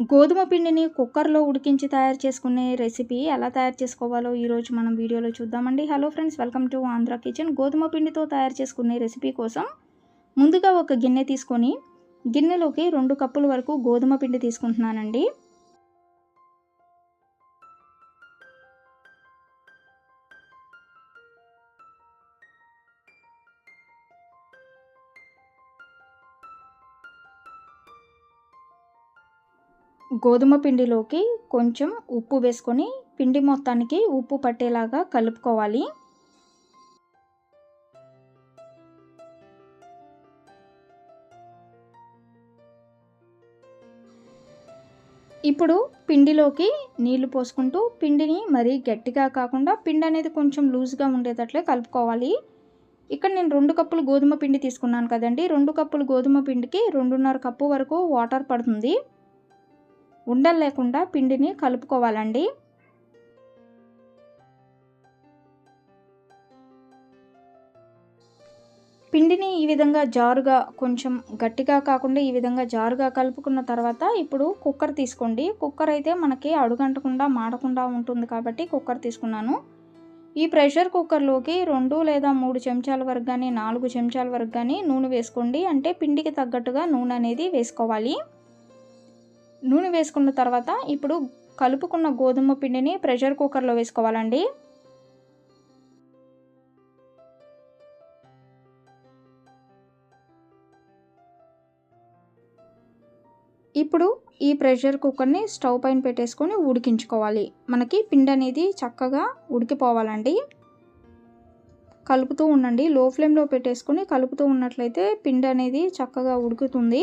గోధుమ పిండిని కుక్కర్లో ఉడికించి తయారు చేసుకునే రెసిపీ ఎలా తయారు చేసుకోవాలో ఈరోజు మనం వీడియోలో చూద్దామండి. Hello friends welcome to Andhra kitchen గోధుమ పిండితో తయారు చేసుకునే రెసిపీ కోసం ముందుగా ఒక గిన్నె తీసుకొని గిన్నెలోకి రెండు కప్పుల వరకు గోధుమ పిండి తీసుకుంటున్నానండి. గోధుమ పిండిలోకి కొంచెం ఉప్పు వేసుకొని పిండి మొత్తానికి ఉప్పు పట్టేలాగా కలుపుకోవాలి. ఇప్పుడు పిండిలోకి నీళ్ళు పోసుకుంటూ పిండిని మరీ గట్టిగా కాకుండా పిండి అనేది కొంచెం లూజ్గా ఉండేటట్లే కలుపుకోవాలి. ఇక్కడ నేను రెండు కప్పులు గోధుమ పిండి తీసుకున్నాను కదండి. రెండు కప్పులు గోధుమ పిండికి రెండున్నర కప్పు వరకు వాటర్ పడుతుంది. ఉండలు లేకుండా పిండిని కలుపుకోవాలండి. పిండిని ఈ విధంగా జారుగా కొంచెం గట్టిగా కాకుండా ఈ విధంగా జారుగా కలుపుకున్న తర్వాత ఇప్పుడు కుక్కర్ తీసుకోండి. కుక్కర్ అయితే మనకి అడుగంటకుండా మాడకుండా ఉంటుంది కాబట్టి కుక్కర్ తీసుకున్నాను. ఈ ప్రెషర్ కుక్కర్లోకి రెండు లేదా మూడు చెంచాల వరకు కానీ నాలుగు చెంచాల వరకు కానీ నూనె వేసుకోండి. అంటే పిండికి తగ్గట్టుగా నూనె అనేది వేసుకోవాలి. నూనె వేసుకున్న తర్వాత ఇప్పుడు కలుపుకున్న గోధుమ పిండిని ప్రెషర్ కుక్కర్లో వేసుకోవాలండి. ఇప్పుడు ఈ ప్రెషర్ కుక్కర్ని స్టవ్ పైన పెట్టేసుకొని ఉడికించుకోవాలి. మనకి పిండి అనేది చక్కగా ఉడికిపోవాలండి. కలుపుతూ ఉండండి. లో ఫ్లేమ్లో పెట్టేసుకొని కలుపుతూ ఉన్నట్లయితే పిండి అనేది చక్కగా ఉడుకుతుంది.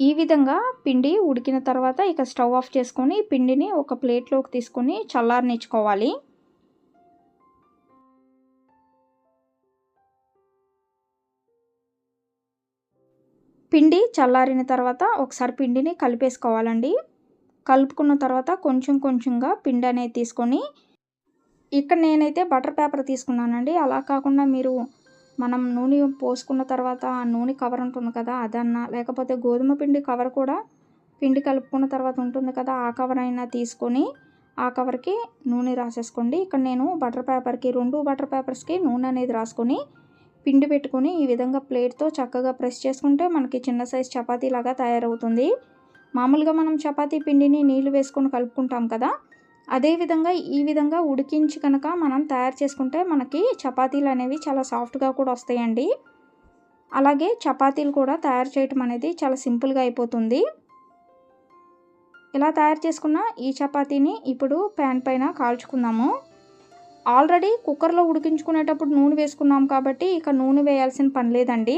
ఈ విధంగా పిండి ఉడికిన తర్వాత ఇక స్టవ్ ఆఫ్ చేసుకొని పిండిని ఒక ప్లేట్లోకి తీసుకొని చల్లారనిచ్చుకోవాలి. పిండి చల్లారిన తర్వాత ఒకసారి పిండిని కలిపేసుకోవాలండి. కలుపుకున్న తర్వాత కొంచెం కొంచెంగా పిండి అనేది తీసుకొని ఇక్కడ నేనైతే బటర్ పేపర్ తీసుకున్నానండి. అలా కాకుండా మీరు మనం నూనె పోసుకున్న తర్వాత ఆ నూనె కవర్ ఉంటుంది కదా అదన్నా లేకపోతే గోధుమ పిండి కవర్ కూడా పిండి కలుపుకున్న తర్వాత ఉంటుంది కదా ఆ కవర్ అయినా తీసుకొని ఆ కవర్కి నూనె రాసేసుకోండి. ఇక్కడ నేను బటర్ పేపర్కి రెండు బటర్ పేపర్స్కి నూనె అనేది రాసుకొని పిండి పెట్టుకొని ఈ విధంగా ప్లేట్తో చక్కగా ప్రెస్ చేసుకుంటే మనకి చిన్న సైజ్ చపాతీ లాగా తయారవుతుంది. మామూలుగా మనం చపాతీ పిండిని నీళ్ళు వేసుకొని కలుపుకుంటాం కదా అదేవిధంగా ఈ విధంగా ఉడికించి కనుక మనం తయారు చేసుకుంటే మనకి చపాతీలు అనేవి చాలా సాఫ్ట్గా కూడా వస్తాయండి. అలాగే చపాతీలు కూడా తయారు చేయటం అనేది చాలా సింపుల్గా అయిపోతుంది. ఇలా తయారు చేసుకున్న ఈ చపాతీని ఇప్పుడు ప్యాన్ పైన కాల్చుకుందాము. ఆల్రెడీ కుక్కర్లో ఉడికించుకునేటప్పుడు నూనె వేసుకున్నాం కాబట్టి ఇక నూనె వేయాల్సిన పని లేదండి.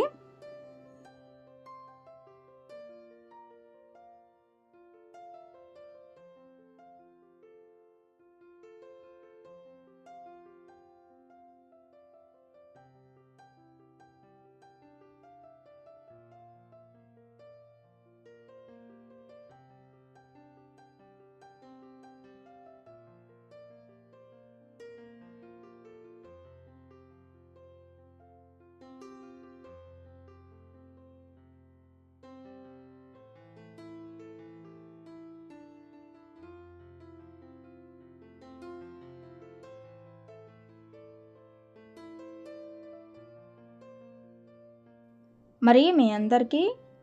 మరి మీ అందరికీ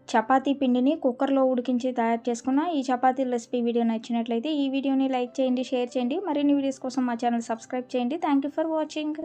చపాతీ పిండిని కుక్కర్లో ఉడికించి తయారు చేసుకున్న ఈ చపాతీ రెసిపీ వీడియో నచ్చినట్లయితే ఈ వీడియోని లైక్ చేయండి షేర్ చేయండి. మరిన్ని వీడియోస్ కోసం మా ఛానల్ సబ్స్క్రైబ్ చేయండి. Thank you for watching.